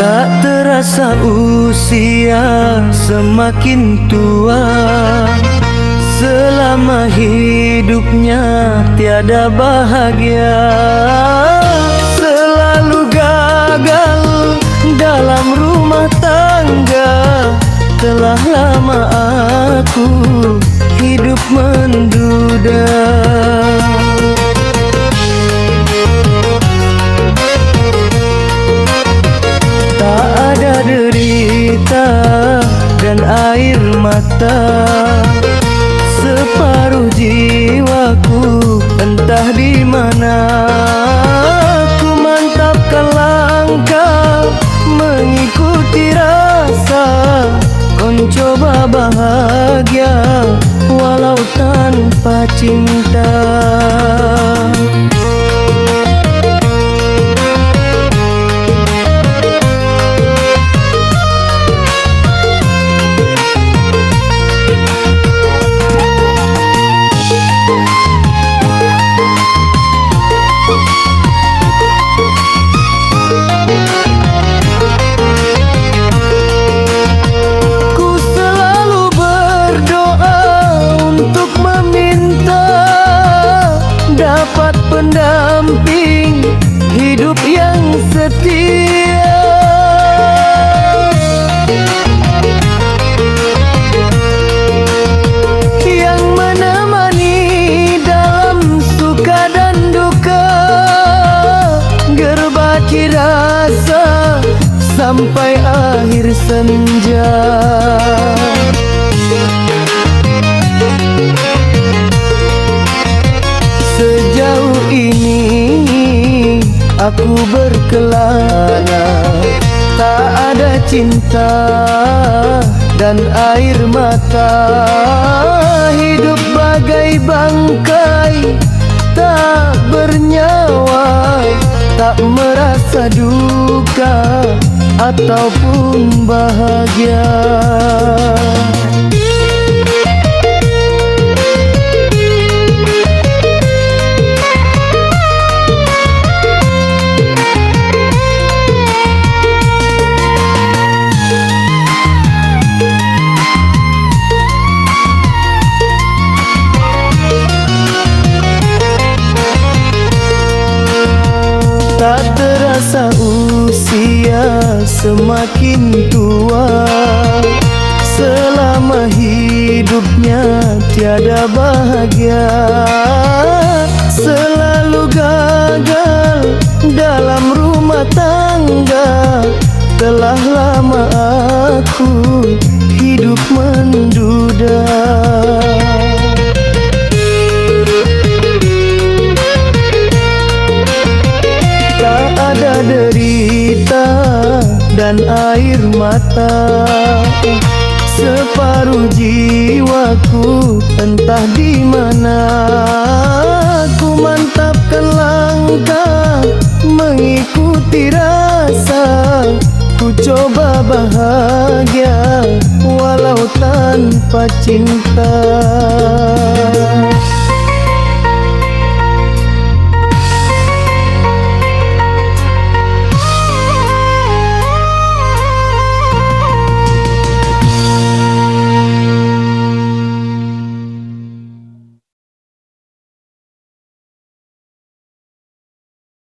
Tak terasa usia semakin tua. Selama hidupnya tiada bahagia. Selalu gagal dalam rumah tangga. Telah lama aku hidup menduda dan air mata. Separuh jiwaku entah di mana. Ku mantapkan langkah mengikuti rasa. Mencoba bahagia walau tanpa cinta Gerbaci rasa sampai akhir senja. Sejauh ini aku berkelana Tak ada cinta dan air mata duka ataupun bahagia semakin tua. Selama hidupnya tiada bahagia. Selalu gagal dalam rumah tangga. Telah lama aku hidup menduda mata Separuh jiwaku entah di mana. Ku mantapkan langkah mengikuti rasa. Ku coba bahagia walau tanpa cinta